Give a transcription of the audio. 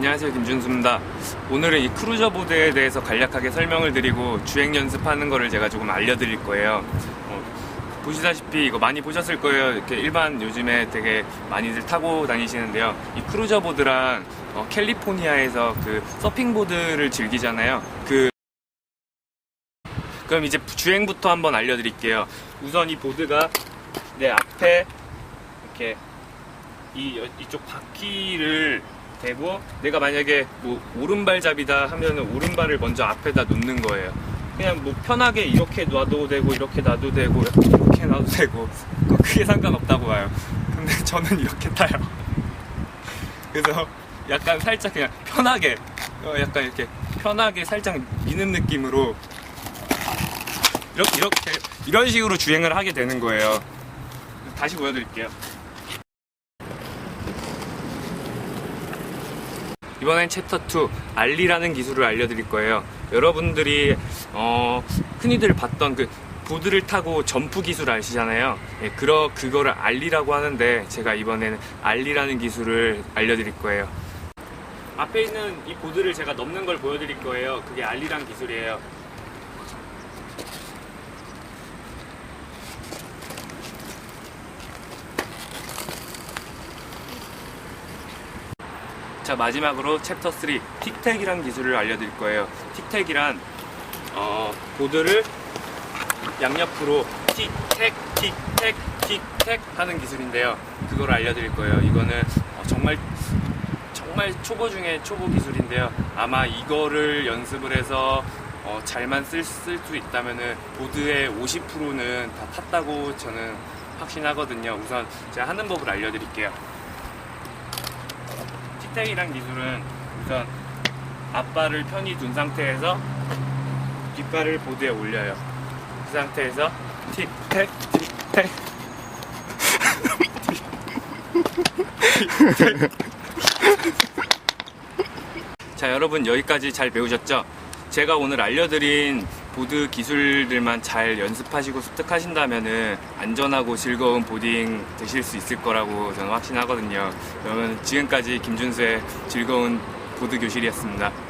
안녕하세요 김준수입니다. 오늘은 이 크루저 보드에 대해서 간략하게 설명을 드리고 주행 연습하는 거를 제가 조금 알려드릴 거예요. 어, 보시다시피 이거 많이 보셨을 거예요. 이렇게 일반 요즘에 되게 많이들 타고 다니시는데요. 이 크루저 보드랑 어, 캘리포니아에서 그 서핑 보드를 즐기잖아요. 그 그럼 이제 주행부터 한번 알려드릴게요. 우선 이 보드가 내 앞에 이렇게 이 여- 이쪽 바퀴를 대고 내가 만약에 뭐 오른발잡이다 하면은 오른발을 먼저 앞에다 놓는 거예요. 그냥 뭐 편하게 이렇게 놔도 되고 이렇게 놔도 되고 이렇게 놔도 되고 뭐 크게 상관없다고 봐요. 근데 저는 이렇게 타요. 그래서 약간 살짝 그냥 편하게 어, 약간 이렇게 편하게 살짝 미는 느낌으로 이렇게 이렇게 이런 식으로 주행을 하게 되는 거예요. 다시 보여드릴게요. 이번엔 챕터 2 알리라는 기술을 알려드릴 거예요. 여러분들이 어, 흔히들 봤던 그 보드를 타고 점프 기술 아시잖아요. 예, 그러 그거를 알리라고 하는데 제가 이번에는 알리라는 기술을 알려드릴 거예요. 앞에 있는 이 보드를 제가 넘는 걸 보여드릴 거예요. 그게 알리란 기술이에요. 자 마지막으로 챕터 3 틱택이란 기술을 알려드릴 거예요. 틱택이란 어, 보드를 양옆으로 틱택 틱택 틱택 하는 기술인데요. 그걸 알려드릴 거예요. 이거는 어, 정말 정말 초보 중에 초보 기술인데요. 아마 이거를 연습을 해서 어, 잘만 쓸 수 있다면은 보드의 50%는 다 탔다고 저는 확신하거든요. 우선 제가 하는 법을 알려드릴게요. 틱택이란 기술은 우선 앞발을 편히 둔 상태에서 뒷발을 보드에 올려요. 그 상태에서 틱택 틱택 자 여러분 여기까지 잘 배우셨죠? 제가 오늘 알려드린 보드 기술들만 잘 연습하시고 습득하신다면은 안전하고 즐거운 보딩 되실 수 있을 거라고 저는 확신하거든요. 그러면 지금까지 김준수의 즐거운 보드 교실이었습니다.